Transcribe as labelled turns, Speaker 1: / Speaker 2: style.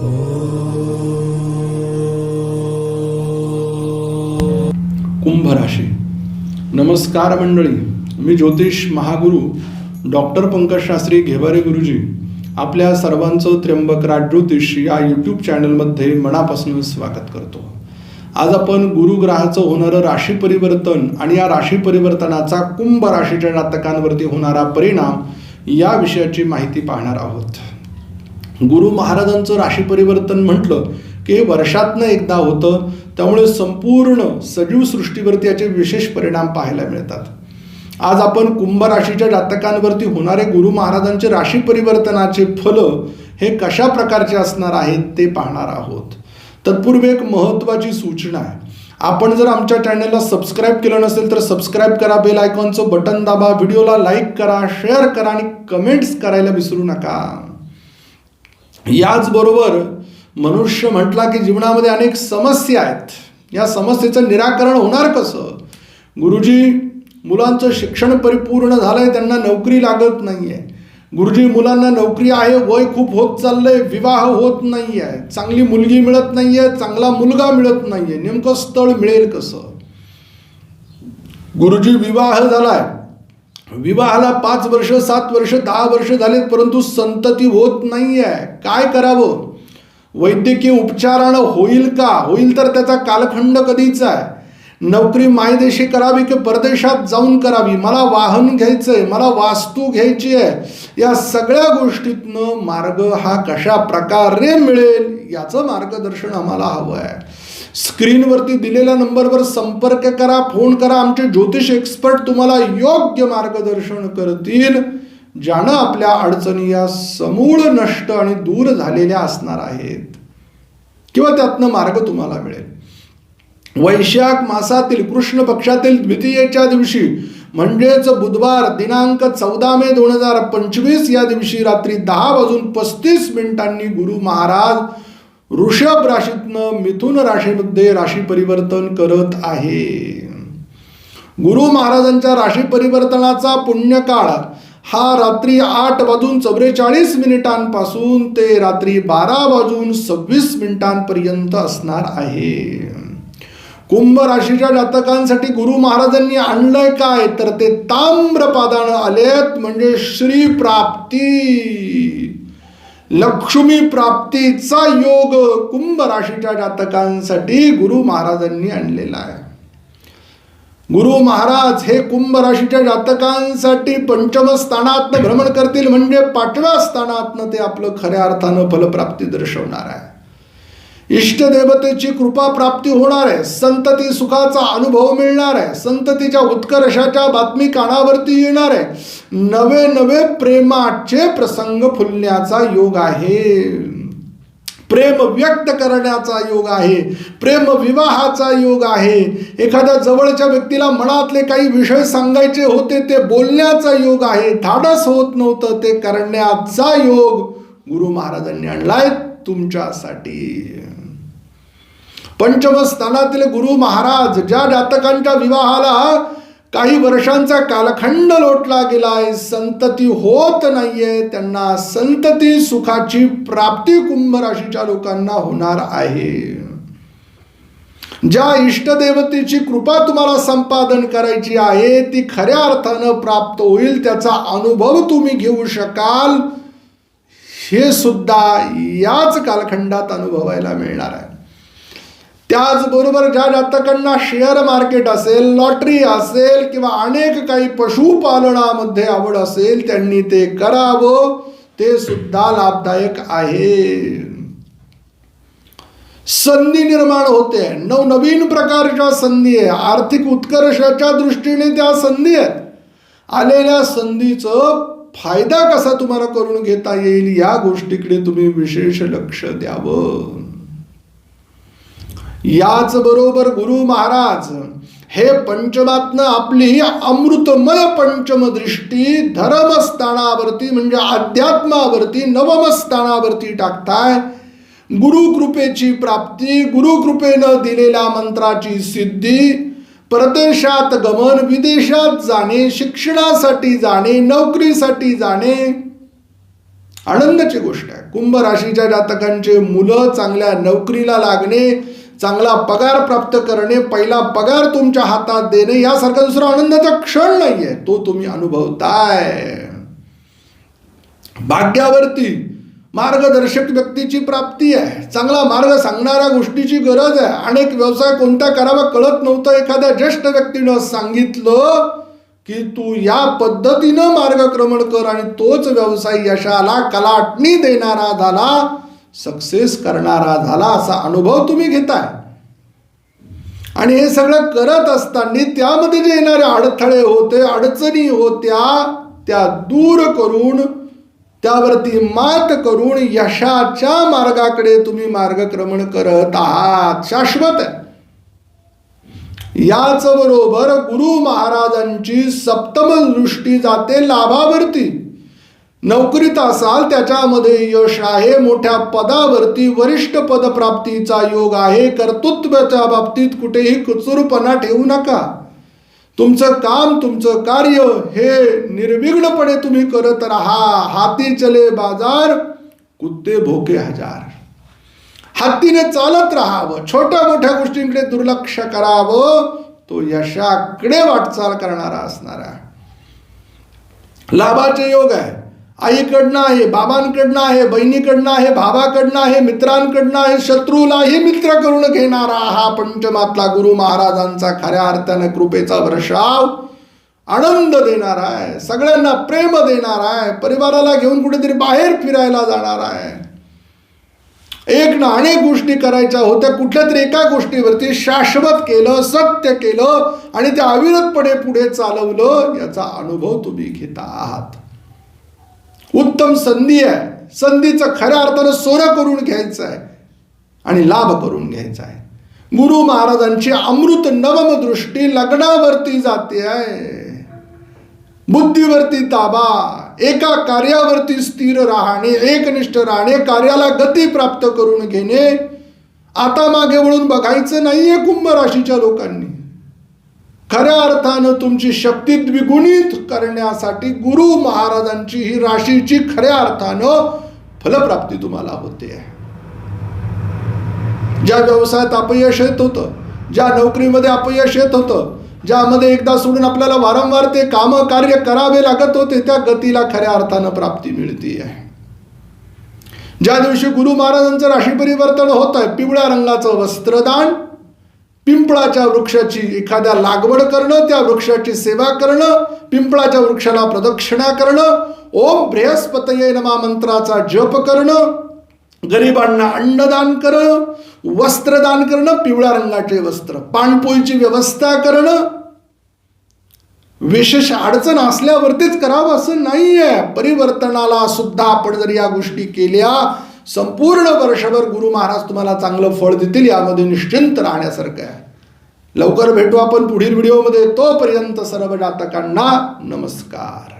Speaker 1: कुंभ राशी. नमस्कार मंडळी मी ज्योतिष महागुरु डॉक्टर पंकज शास्त्री घेवारे गुरुजी आपल्या सर्वांचं त्र्यंबक ज्योतिष या यूट्यूब चॅनलमध्ये मनापासून स्वागत करतो. आज आपण गुरुग्रहाचं होणारं राशी परिवर्तन आणि या राशी परिवर्तनाचा कुंभ राशीच्या जातकांवरती होणारा परिणाम या विषयाची माहिती पाहणार आहोत. गुरु महाराजांचं राशी परिवर्तन म्हटलं की हे वर्षातनं एकदा होतं त्यामुळे संपूर्ण सजीव सृष्टीवरती याचे विशेष परिणाम पाहायला मिळतात. आज आपण कुंभ राशीच्या जातकांवरती होणारे गुरु महाराजांचे राशी परिवर्तनाचे फल हे कशा प्रकारचे असणार आहेत ते पाहणार आहोत. तत्पूर्वी एक महत्त्वाची सूचना आहे. आपण जर आमच्या चॅनलला सबस्क्राईब केलं नसेल तर सबस्क्राईब करा बेल आयकॉनचं बटन दाबा व्हिडिओला लाईक करा शेअर करा आणि कमेंट्स करायला विसरू नका. याचबरोबर मनुष्य म्हटला की जीवनामध्ये अनेक समस्या आहेत. या समस्येचं निराकरण होणार कसं? गुरुजी मुलांचं शिक्षण परिपूर्ण झालंय त्यांना नोकरी लागत नाही आहे गुरुजी मुलांना नोकरी आहे वय खूप होत चाललंय विवाह होत नाही आहे चांगली मुलगी मिळत नाहीये चांगला मुलगा मिळत नाहीये. नेमकं स्थळ मिळेल कसं? गुरुजी विवाह झालाय. विवाहाला पाच वर्ष सात वर्ष दहा वर्ष झालेत परंतु संतती होत नाही आहे काय करावं? वैद्यकीय उपचारानं होईल का? होईल तर त्याचा कालखंड कधीचा आहे? नोकरी मायदेशी करावी की परदेशात जाऊन करावी? मला वाहन घ्यायचं आहे मला वास्तू घ्यायची आहे या सगळ्या गोष्टीतनं मार्ग हा कशा प्रकारे मिळेल याचं मार्गदर्शन आम्हाला हवं आहे स्क्रीनवरती दिलेल्या नंबरवर संपर्क करा फोन करा. आमचे ज्योतिष एक्सपर्ट तुम्हाला योग्य मार्गदर्शन करतील ज्यानं आपल्या अडचणी या समूळ नष्ट आणि दूर झालेल्या असणार आहेत. किंवा त्यातनं मार्ग तुम्हाला मिळेल. वैशाख मासातील कृष्ण पक्षातील द्वितीयेच्या दिवशी म्हणजेच बुधवार दिनांक चौदा मे दोन हजार पंचवीस या दिवशी रात्री दहा वाजून पस्तीस मिनिटांनी गुरु महाराज ऋषभ राशीतनं मिथुन राशीमध्ये राशी परिवर्तन करत आहे. गुरु महाराजांच्या राशी परिवर्तनाचा पुण्यकाळ हा रात्री आठ वाजून चौवेचाळीस मिनिटांपासून ते रात्री बारा वाजून सव्वीस मिनिटांपर्यंत असणार आहे. कुंभ राशीच्या जातकांसाठी गुरु महाराजांनी आणलंय काय? तर ते ताम्रपादानं आलेत म्हणजे श्री प्राप्ती. लक्ष्मी प्राप्तीचा योग कुंभ राशीच्या जातकांसाठी गुरु महाराजांनी आणलेला आहे. गुरु महाराज हे कुंभ राशीच्या जातकांसाठी पंचम स्थानातनं भ्रमण करतील म्हणजे पाचव्या स्थानातनं ते आपलं खऱ्या अर्थानं फलप्राप्ती दर्शवणार आहे. इष्टदेवतेची कृपा प्राप्ती होणार आहे. संतती सुखाचा अनुभव मिळणार आहे. संततीच्या उत्कर्षाच्या बातमी कानावरती येणार आहे. नवे नवे प्रेमाचे प्रसंग फुलण्याचा योग आहे. प्रेम व्यक्त करण्याचा योग आहे. प्रेम विवाहाचा योग आहे. एखाद्या जवळच्या व्यक्तीला मनातले काही विषय सांगायचे होते ते बोलण्याचा योग आहे. धाडस होत नव्हतं ते करण्याचा योग गुरु महाराजांनी आणलाय तुमच्यासाठी. पंचमस्थानातील गुरु महाराज ज्या जातकांच्या विवाहाला काही वर्षांचा कालखंड लोटला गेलाय. संतती होत नाहीये. त्यांना संतती सुखाची प्राप्ती कुंभ राशीच्या लोकांना होणार आहे. ज्या इष्टदेवतेची कृपा तुम्हाला संपादन करायची आहे ती खऱ्या अर्थानं प्राप्त होईल. त्याचा अनुभव तुम्ही घेऊ शकाल. हे सुद्धा याच कालखंडात अनुभवायला मिळणार आहे. त्याचबरोबर ज्या जातकांना शेअर मार्केट असेल लॉटरी असेल किंवा अनेक काही पशुपालनामध्ये आवड असेल त्यांनी ते करावं. ते सुद्धा लाभदायक आहे. संधी निर्माण होते. नवनवीन प्रकारच्या संधी आहे. आर्थिक उत्कर्षाच्या दृष्टीने त्या संधी आहेत. आलेल्या संधीचं फायदा कसा तुम्हाला करून घेता येईल या गोष्टीकडे तुम्ही विशेष लक्ष द्यावं. याच बरोबर गुरु महाराज हे पंचमातनं आपली अमृतमय पंचम दृष्टी धर्मस्थानावरती म्हणजे अध्यात्मावरती नवमस्थानावरती टाकताय. गुरुकृपेची प्राप्ती गुरुकृपेनं दिलेल्या मंत्राची सिद्धी प्रदेशात गमन विदेशात जाणे शिक्षणासाठी जाणे नोकरीसाठी जाणे. आनंदाची गोष्ट आहे. कुंभ राशीच्या जातकांचे मुलं चांगल्या नोकरीला लागणे चांगला पगार प्राप्त करणे पहिला पगार तुमच्या हातात देणे यासारखा दुसरा आनंदाचा क्षण नाही आहे तो तुम्ही अनुभवताय. भाग्यावरती मार्गदर्शक व्यक्तीची प्राप्ती आहे. चांगला मार्ग सांगणाऱ्या गोष्टीची गरज आहे. अनेक व्यवसाय कोणता करावा कळत नव्हतं. एखाद्या ज्येष्ठ व्यक्तीनं सांगितलं की तू या पद्धतीनं मार्गक्रमण कर आणि तोच व्यवसाय यशाला कलाटणी देणारा झाला. सक्सेस करणारा झाला असा अनुभव तुम्ही घेताय. आणि हे सगळं करत असताना त्यामध्ये जे येणारे अडथळे होते अडचणी होत्या त्या दूर करून त्यावरती मात करून यशाच्या मार्गाकडे तुम्ही मार्गक्रमण करत आहात. शाश्वत आहे. याच बरोबर गुरु महाराजांची सप्तम दृष्टी जाते लाभावरती. नोकरीत असाल त्याच्यामध्ये यश आहे. मोठ्या पदावरती वरिष्ठ पदप्राप्तीचा योग आहे. कर्तृत्वाच्या बाबतीत कुठेही कुचूरपणा ठेवू नका. तुमचं काम तुमचं कार्य हे निर्विघ्नपणे तुम्ही करत राहा. हाती चले बाजार कुत्ते भोके हजार. हातीने चालत राहावं. छोट्या मोठ्या गोष्टींकडे दुर्लक्ष करावं. तो यशाकडे वाटचाल करणारा असणारा. लाभाचे योग आहे. आईकडनं आहे बाबांकडनं आहे बहिणीकडनं आहे भावाकडनं आहे मित्रांकडनं आहे शत्रूलाही मित्र करून घेणारा हा पंचमातला गुरु महाराजांचा खऱ्या अर्थाने कृपेचा वर्षाव आनंद देणारा आहे सगळ्यांना प्रेम देणारा आहे परिवाराला घेऊन कुठेतरी बाहेर फिरायला जाणार आहे. एक ना अनेक गोष्टी करायच्या होत्या कुठल्या तरी एका गोष्टीवरती शाश्वत केलं सत्य केलं आणि ते अविरतपणे पुढे चालवलं याचा अनुभव तुम्ही घेता आहात. उत्तम संधी आहे. संधीचं खऱ्या अर्थानं सोनं करून घ्यायचं आहे आणि लाभ करून घ्यायचा आहे. गुरु महाराजांची अमृत नवम दृष्टी लग्नावरती जाते आहे. बुद्धीवरती ताबा एका कार्यावरती स्थिर राहणे एकनिष्ठ राहणे कार्याला गती प्राप्त करून घेणे. आता मागे वळून बघायचं नाहीये कुंभ राशीच्या लोकांनी. खऱ्या अर्थानं तुमची शक्ती द्विगुणित करण्यासाठी गुरु महाराजांची ही राशीची खऱ्या अर्थानं फलप्राप्ती तुम्हाला होते. ज्या व्यवसायात अपयश येत होतं ज्या नोकरीमध्ये अपयश येत होतं ज्यामध्ये एकदा सोडून आपल्याला वारंवार ते काम कार्य करावे लागत होते त्या गतीला खऱ्या अर्थानं प्राप्ती मिळते. आहे ज्या दिवशी गुरु महाराजांचं राशी परिवर्तन होत आहे पिवळ्या रंगाचं वस्त्रदान पिंपळाच्या वृक्षाची एखाद्या लागवड करणं त्या वृक्षाची सेवा करणं पिंपळाच्या वृक्षाला प्रदक्षिणा करणं ओम बृहस्पतये नमा मंत्राचा जप करणं गरिबांना अन्नदान करणं वस्त्रदान करणं पिवळ्या रंगाचे वस्त्र पाणपोईची व्यवस्था करणं. विशेष अडचण असल्यावरतीच करावं असं नाहीये. परिवर्तनाला सुद्धा आपण जर या गोष्टी केल्या संपूर्ण वर्षभर गुरु महाराज तुम्हाला चांगलं फळ देतील यामध्ये निश्चिंत राहण्यासारखं आहे. लवकर भेटू आपण पुढील व्हिडिओमध्ये. तोपर्यंत सर्व जातकांना नमस्कार.